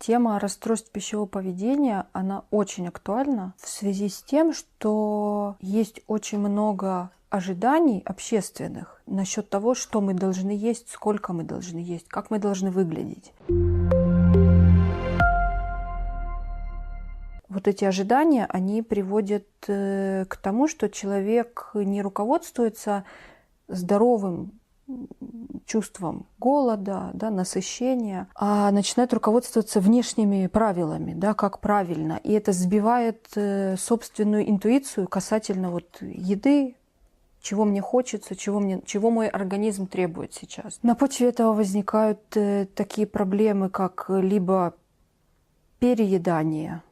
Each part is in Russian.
Тема расстройств пищевого поведения, она очень актуальна в связи с тем, что есть очень много ожиданий общественных насчет того, что мы должны есть, сколько мы должны есть, как мы должны выглядеть. Вот эти ожидания, они приводят э, к тому, что человек не руководствуется здоровым чувством голода, да, насыщения, а начинает руководствоваться внешними правилами, да, как правильно. И это сбивает э, собственную интуицию касательно вот еды, чего мне хочется, чего, мне, чего мой организм требует сейчас. На почве этого возникают э, такие проблемы, как либо переедание,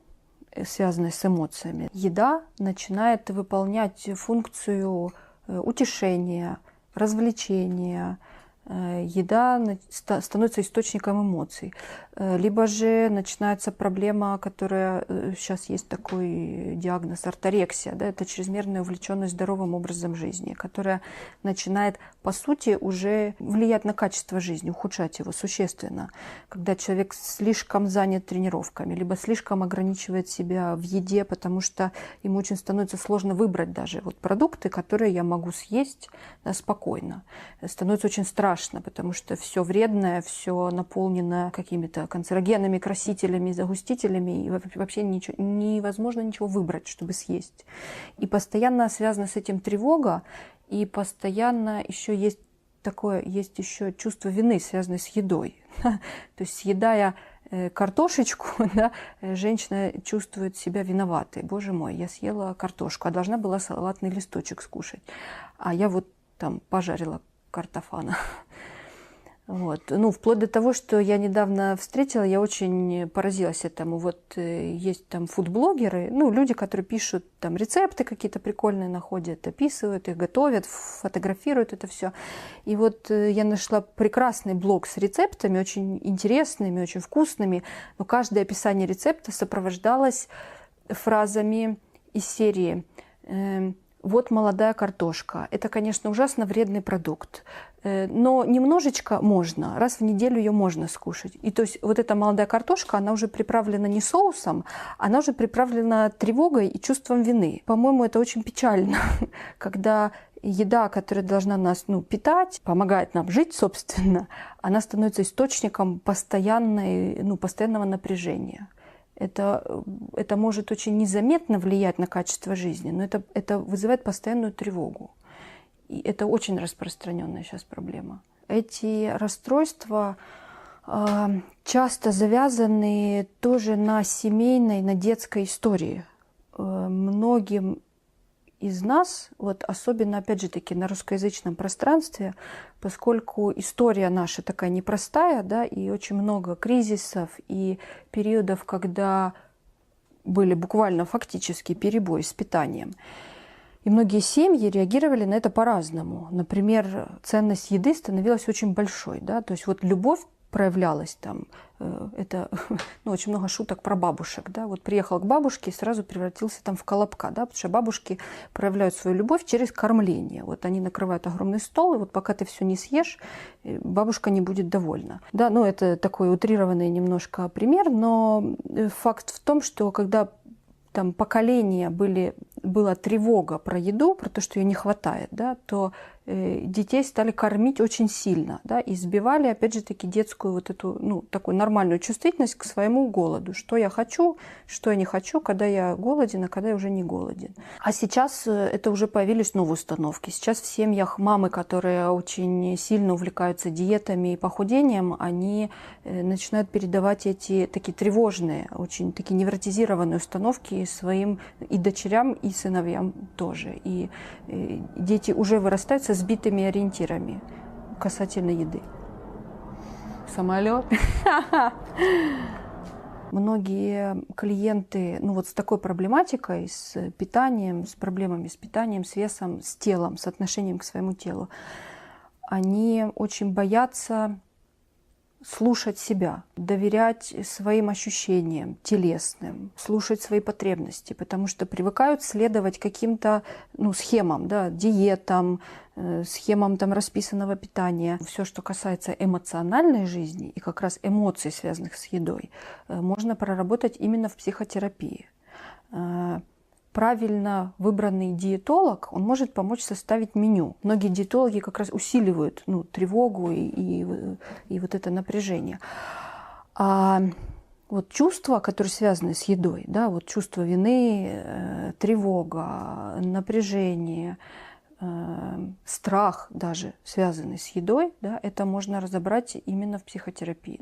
э, связанное с эмоциями. Еда начинает выполнять функцию утешения, развлечения, еда становится источником эмоций. Э, либо же начинается проблема, которая сейчас э, есть такой диагноз орторексия, да, это чрезмерная увлеченность здоровым образом жизни, которая начинает, по сути, уже влиять на качество жизни, ухудшать его существенно. Когда человек слишком занят тренировками, либо слишком ограничивает себя в еде, потому что ему очень становится сложно выбрать даже вот продукты, которые я могу съесть да, спокойно. Становится очень страшно страшно, потому что все вредное, все наполнено какими-то канцерогенами, красителями, загустителями, и вообще ничего, невозможно ничего выбрать, чтобы съесть. И постоянно связана с этим тревога, и постоянно еще есть такое, есть еще чувство вины, связанное с едой. То есть съедая э, картошечку, да, женщина чувствует себя виноватой. Боже мой, я съела картошку, а должна была салатный листочек скушать. А я вот там пожарила картофана. Вот. Ну, вплоть до того, что я недавно встретила, я очень поразилась этому. Вот э, есть там фудблогеры, ну, люди, которые пишут там рецепты какие-то прикольные находят, описывают их, готовят, фотографируют это все. И вот э, я нашла прекрасный блог с рецептами, очень интересными, очень вкусными, но каждое описание рецепта сопровождалось фразами из серии эм, вот молодая картошка. Это, конечно, ужасно вредный продукт. Э, но немножечко можно, раз в неделю ее можно скушать. И то есть вот эта молодая картошка, она уже приправлена не соусом, она уже приправлена тревогой и чувством вины. По-моему, это очень печально, когда еда, которая должна нас ну, питать, помогает нам жить, собственно, она становится источником постоянной, ну, постоянного напряжения это, это может очень незаметно влиять на качество жизни, но это, это вызывает постоянную тревогу. И это очень распространенная сейчас проблема. Эти расстройства э, часто завязаны тоже на семейной, на детской истории. Э, многим из нас, вот особенно, опять же таки, на русскоязычном пространстве, поскольку история наша такая непростая, да, и очень много кризисов и периодов, когда были буквально фактически перебои с питанием. И многие семьи реагировали на это по-разному. Например, ценность еды становилась очень большой. Да? То есть вот любовь проявлялось там. Э, это ну, очень много шуток про бабушек. Да? Вот приехал к бабушке и сразу превратился там в колобка, да? потому что бабушки проявляют свою любовь через кормление. Вот они накрывают огромный стол, и вот пока ты все не съешь, э, бабушка не будет довольна. Да, ну это такой утрированный немножко пример, но э, факт в том, что когда там поколения были, была тревога про еду, про то, что ее не хватает, да, то детей стали кормить очень сильно, да, и сбивали, опять же таки, детскую вот эту, ну, такую нормальную чувствительность к своему голоду. Что я хочу, что я не хочу, когда я голоден, а когда я уже не голоден. А сейчас э, это уже появились новые установки. Сейчас в семьях мамы, которые очень сильно увлекаются диетами и похудением, они э, начинают передавать эти такие тревожные, очень такие невротизированные установки своим и дочерям, и сыновьям тоже. И дети уже вырастают со сбитыми ориентирами касательно еды. Самолет. Многие клиенты, ну вот с такой проблематикой, с питанием, с проблемами с питанием, с весом, с телом, с отношением к своему телу, они очень боятся слушать себя, доверять своим ощущениям телесным, слушать свои потребности, потому что привыкают следовать каким-то ну, схемам, да, диетам, э, схемам там расписанного питания. Все, что касается эмоциональной жизни и как раз эмоций, связанных с едой, э, можно проработать именно в психотерапии. Э, правильно выбранный диетолог, он может помочь составить меню. Многие диетологи как раз усиливают ну, тревогу и, и, и вот это напряжение. А вот чувства, которые связаны с едой, да, вот чувство вины, э, тревога, напряжение, э, страх даже связанный с едой, да, это можно разобрать именно в психотерапии.